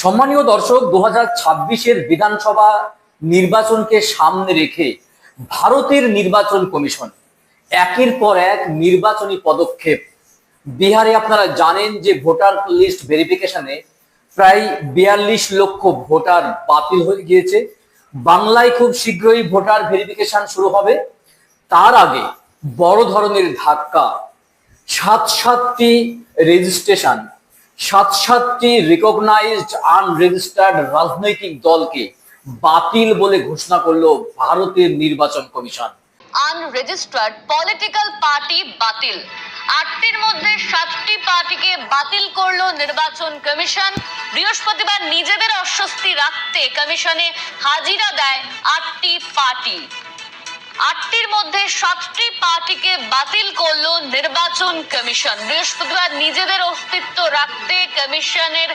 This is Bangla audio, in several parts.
সম্মানীয় দর্শক দু হাজার বিধানসভা নির্বাচনকে সামনে রেখে ভারতের নির্বাচন কমিশন একের পর এক নির্বাচনী পদক্ষেপ। বিহারে আপনারা জানেন যে ভোটার লিস্ট ভেরিফিকেশনে প্রায় বিয়াল্লিশ লক্ষ ভোটার বাতিল হয়ে গিয়েছে। বাংলায় খুব শীঘ্রই ভোটার ভেরিফিকেশন শুরু হবে। তার আগে বড় ধরনের ধাক্কা সাত সাতটি রেজিস্ট্রেশন সাত সাতটি রিকগনাইজড আনরেজিস্টার্ড রাজনৈতিক দলকে বাতিল বলে ঘোষণা করল ভারতের নির্বাচন কমিশন। আনরেজিস্টার্ড পলিটিক্যাল পার্টি বাতিল। আটটির মধ্যে সাতটি পার্টিকে বাতিল করল নির্বাচন কমিশন। বৃহস্পতিবার নিজেদের অস্বস্তি রাখতে কমিশনে হাজিরা দেয় আটটি পার্টি। আটটির মধ্যে সাতটি পার্টিকে বাতিল করল নির্বাচন কমিশন। বৃহস্পতিবার নিজেদের অস্তিত্ব রাখতে কমিশনের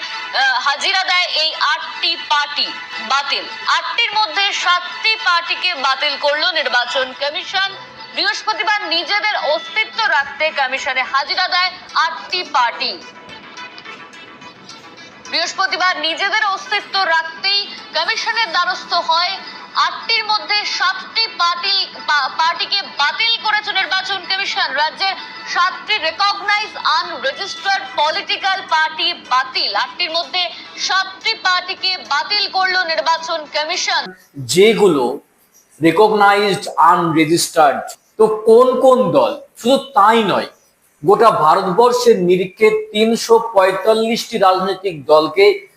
হাজিরা দেয় এই আটটি পার্টি বাতিল। আটটির মধ্যে সাতটি পার্টিকে বাতিল করল নির্বাচন কমিশন। বৃহস্পতিবার নিজেদের অস্তিত্ব রাখতে কমিশনে হাজিরা দেয় আটটি পার্টি। বৃহস্পতিবার নিজেদের অস্তিত্ব রাখতেই কমিশনের দ্বারস্থ হয় আটটির মধ্যে সাতটি পা- পার্টিকে বাতিল করেছে নির্বাচন কমিশন। রাজ্যের সাতটি রেকগনাইজ আনরেজিস্টার্ড পলিটিক্যাল পার্টি বাতিল। আটটির মধ্যে সাতটি পার্টিকে বাতিল করল নির্বাচন কমিশন। যেগুলো রেকগনাইজড আনরেজিস্টার্ড তো কোন কোন দল? শুধু তাই নয়, গোটা ভারতবর্ষের নিরিখে তিনশো পঁয়তাল্লিশটি রাজনৈতিক দলকে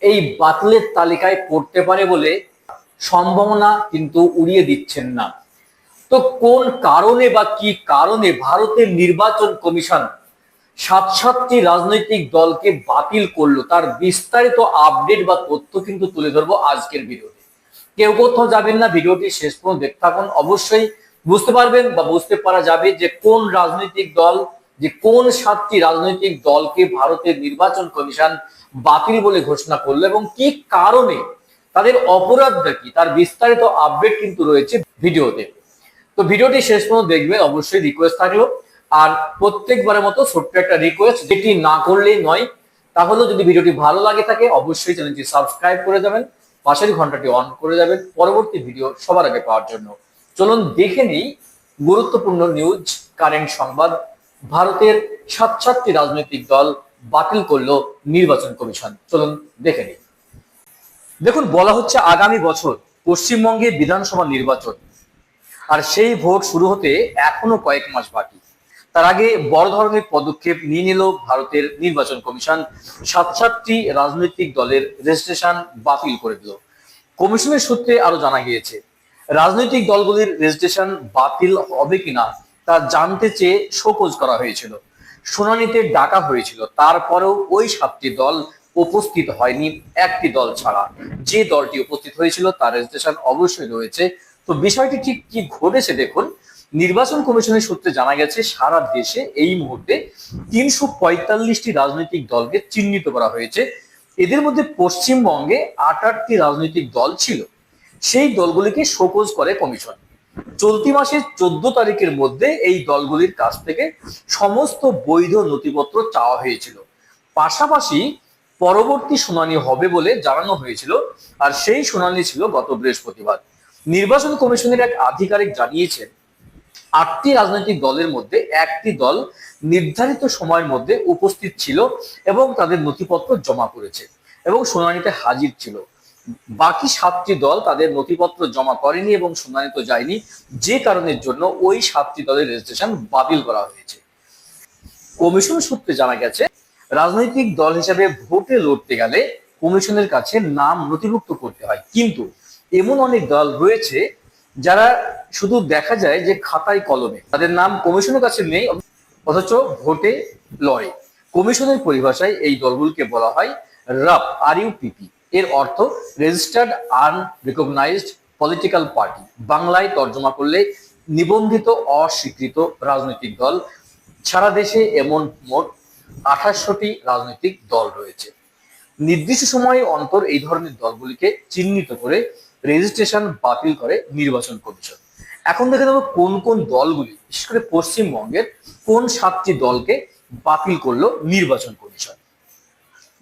এই বাতিলের তালিকায় পড়তে পারে বলে সম্ভাবনা কিন্তু উড়িয়ে দিচ্ছেন না। তো কোন কারণে বা কি কারণে ভারতের নির্বাচন কমিশন সাত সাতটি রাজনৈতিক দলকে বাতিল করল, তার বিস্তারিত আপডেট বা তথ্য কিন্তু তুলে ধরবো আজকের ভিডিওতে। কেউ কোথাও যাবেন না, ভিডিওটি শেষ পর্যন্ত দেখতে থাকুন। অবশ্যই বুঝতে পারবেন বা বুঝতে পারা যাবে যে কোন রাজনৈতিক দল, যে কোন সাতটি রাজনৈতিক দলকে ভারতের নির্বাচন কমিশন বাতিল বলে ঘোষণা করল এবং কি কারণে তাদের অপরাধটা কি? তার বিস্তারিত আপডেট কিন্তু রয়েছে ভিডিওতে। তো ভিডিওটি শেষ পর্যন্ত দেখবেন, অবশ্যই রিকোয়েস্ট থাকল। আর প্রত্যেকবারের মতো ছোট্ট একটা রিকোয়েস্ট যেটি না করলেই নয়, তাহলে যদি ভিডিওটি ভালো লাগে থাকে, অবশ্যই চ্যানেলটি সাবস্ক্রাইব করে যাবেন, পাশের ঘন্টাটি অন করে যাবেন, পরবর্তী ভিডিও সবার আগে পাওয়ার জন্য। চলুন দেখে নিই গুরুত্বপূর্ণ নিউজ কারেন্ট সংবাদ। ভারতের সাত সাতটি রাজনৈতিক দল বাতিল করল নির্বাচন কমিশন। চলুন দেখে নিই। দেখুন, বলা হচ্ছে আগামী বছর পশ্চিমবঙ্গে বিধানসভা নির্বাচন। আর সেই ভোট শুরু হতে এখনও কয়েক মাস বাকি। তার আগে বড় ধরনের পদক্ষেপ নিয়ে নিল ভারতের নির্বাচন কমিশন। সাত সাতটি রাজনৈতিক দলের রেজিস্ট্রেশন বাতিল করে দিল। কমিশনের সূত্রে আরও জানা গিয়েছে, রাজনৈতিক দলগুলির রেজিস্ট্রেশন বাতিল হবে কিনা তা জানতে চেয়ে শোকজ করা হয়েছিল। শুনানিতে ডাকা হয়েছিল। তারপরেও ওই সাতটি দল উপস্থিত হয়নি একটি দল ছাড়া। যে দলটি উপস্থিত হয়েছিল তার রেজিস্ট্রেশন অবশ্যই রয়েছে। তো বিষয়টি ঠিক কি ঘটেছে দেখুন, নির্বাচন কমিশনের সূত্রে জানা গেছে, সারা দেশে এই মুহূর্তে তিনশো পঁয়তাল্লিশটি রাজনৈতিক দলকে চিহ্নিত করা হয়েছে। এদের মধ্যে পশ্চিমবঙ্গে আট আটটি রাজনৈতিক দল ছিল। সেই দলগুলিকে শোকজ করে কমিশন। চলতি মাসের চোদ্দ তারিখের মধ্যে এই দলগুলির কাছ থেকে সমস্ত বৈধ নথিপত্র চাওয়া হয়েছিল। পাশাপাশি পরবর্তী শুনানি হবে বলে জানানো হয়েছিল, আর সেই শুনানি ছিল গত বৃহস্পতিবার। নির্বাচন কমিশনের এক আধিকারিক জানিয়েছেন, আটটি রাজনৈতিক দলের মধ্যে একটি দল নির্ধারিত সময়ের মধ্যে উপস্থিত ছিল এবং তাদের নথিপত্র জমা করেছে এবং শুনানিতে হাজির ছিল। বাকি সাতটি দল তাদের নথিপত্র জমা করেনি এবং শুনানিতে যায়নি, যে কারণের জন্য ওই সাতটি দলের রেজিস্ট্রেশন বাতিল করা হয়েছে। কমিশন সূত্রে জানা গেছে রাজনৈতিক দল হিসেবে ভোটে লড়তে গেলে কমিশনের কাছে নাম নথিভুক্ত করতে হয়। কিন্তু এমন অনেক দল রয়েছে যারা শুধু দেখা যায় যে খাতায় কলমে, তাদের নাম কমিশনের কাছে নেই, অথচ ভোটে লড়ে। কমিশনের পরিভাষায় এই দলগুলোকে বলা হয় রাপ, আর ইউপিপি এর অর্থ registered unrecognised political party. বাংলায় তর্জমা করলে নিবন্ধিত অস্বীকৃত রাজনৈতিক দল সারা দেশে এমন মোট আঠাশশোটি রাজনৈতিক দল রয়েছে। নির্দিষ্ট সময়ে অন্তর এই ধরনের দলগুলিকে চিহ্নিত করে রেজিস্ট্রেশন বাতিল করে নির্বাচন কমিশন। এখন দেখে নেব কোন কোন দলগুলি, বিশেষ করে পশ্চিমবঙ্গের কোন সাতটি দলকে বাতিল করল নির্বাচন commission.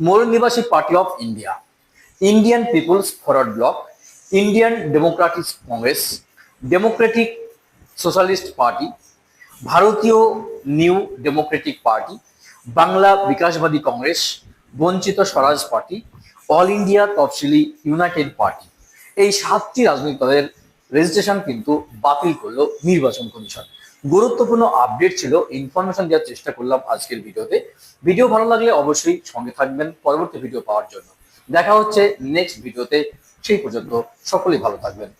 Mool Nivasi party of India, Indian people's forward bloc, Indian democratic congress democratic socialist party, Bharatiya new democratic party Bangla Bikashbadi congress, Banchita Swaraj party, all India Tafsili united party. এই সাতটি রাজনৈতিক দলের রেজিস্ট্রেশন কিন্তু বাতিল করল নির্বাচন কমিশন। গুরুত্বপূর্ণ আপডেট ছিল, ইনফরমেশন দেওয়ার চেষ্টা করলাম আজকের ভিডিওতে। ভিডিও ভালো লাগলে অবশ্যই সঙ্গে থাকবেন পরবর্তী ভিডিও পাওয়ার জন্য। দেখা হচ্ছে নেক্সট ভিডিওতে, সেই পর্যন্ত সকলেই ভালো থাকবেন।